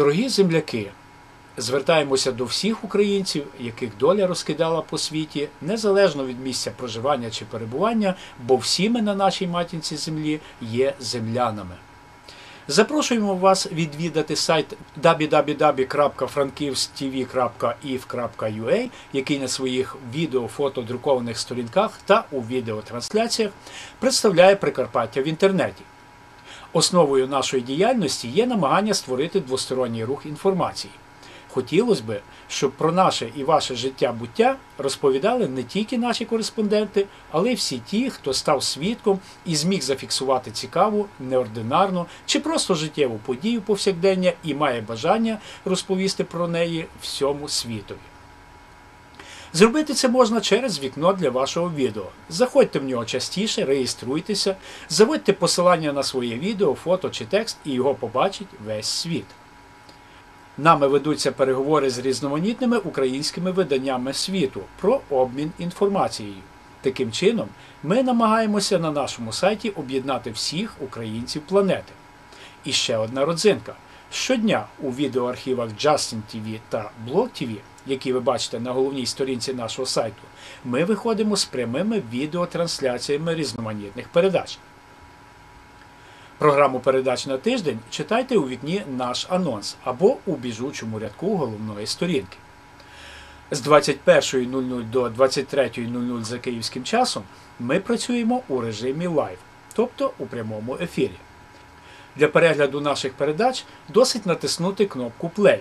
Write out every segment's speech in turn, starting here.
Дорогі земляки, звертаємося до всіх українців, яких доля розкидала по світі, незалежно від місця проживання чи перебування, бо всі ми на нашій матінці землі є землянами. Запрошуємо вас відвідати сайт www.frankivstv.if.ua, який на своїх відео, фото, друкованих сторінках та у відеотрансляціях представляє Прикарпаття в інтернеті. Основою нашої діяльності є намагання створити двосторонній рух інформації. Хотілося б, щоб про наше і ваше життя буття розповідали не тільки наші кореспонденти, але й всі ті, хто став свідком і зміг зафіксувати цікаву, неординарну чи просто життєву подію повсякдення і має бажання розповісти про неї всьому світові. Зробити це можна через вікно для вашого відео. Заходьте в нього частіше, реєструйтеся, заводьте посилання на своє відео, фото чи текст, і його побачить весь світ. Нами ведуться переговори з різноманітними українськими виданнями світу про обмін інформацією. Таким чином, ми намагаємося на нашому сайті об'єднати всіх українців планети. І ще одна родзинка. Щодня у відеоархівах Justin TV та Blog TV, які ви бачите на головній сторінці нашого сайту, ми виходимо з прямими відеотрансляціями різноманітних передач. Програму передач на тиждень читайте у вікні наш анонс або у біжучому рядку головної сторінки. З 21.00 до 23.00 за київським часом ми працюємо у режимі лайв, тобто у прямому ефірі. Для перегляду наших передач досить натиснути кнопку Play.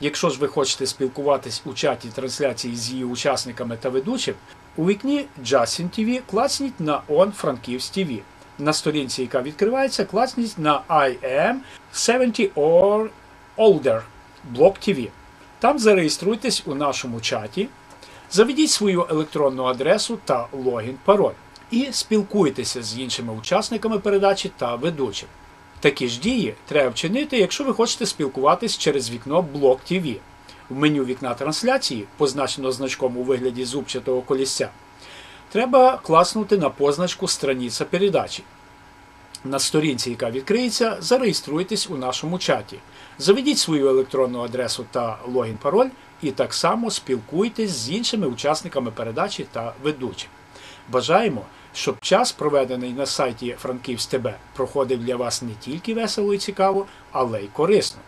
Якщо ж ви хочете спілкуватись у чаті трансляції з її учасниками та ведучим, у вікні Justin TV клацніть на On Франківськ TV. На сторінці, яка відкривається, клацніть на I am 70 or older Blog TV. Там зареєструйтесь у нашому чаті, заведіть свою електронну адресу та логін-пароль і спілкуйтеся з іншими учасниками передачі та ведучим. Такі ж дії треба вчинити, якщо ви хочете спілкуватись через вікно Блог TV. В меню вікна трансляції, позначено значком у вигляді зубчатого колісця, треба класнути на позначку Страниця передачі. На сторінці, яка відкриється, зареєструйтесь у нашому чаті. Заведіть свою електронну адресу та логін-пароль і так само спілкуйтесь з іншими учасниками передачі та ведучим. Бажаємо, щоб час, проведений на сайті Франківськ ТБ, проходив для вас не тільки весело і цікаво, але й корисно.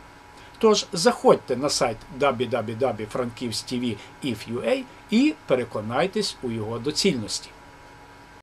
Тож заходьте на сайт www.frankivstv.if.ua і переконайтесь у його доцільності.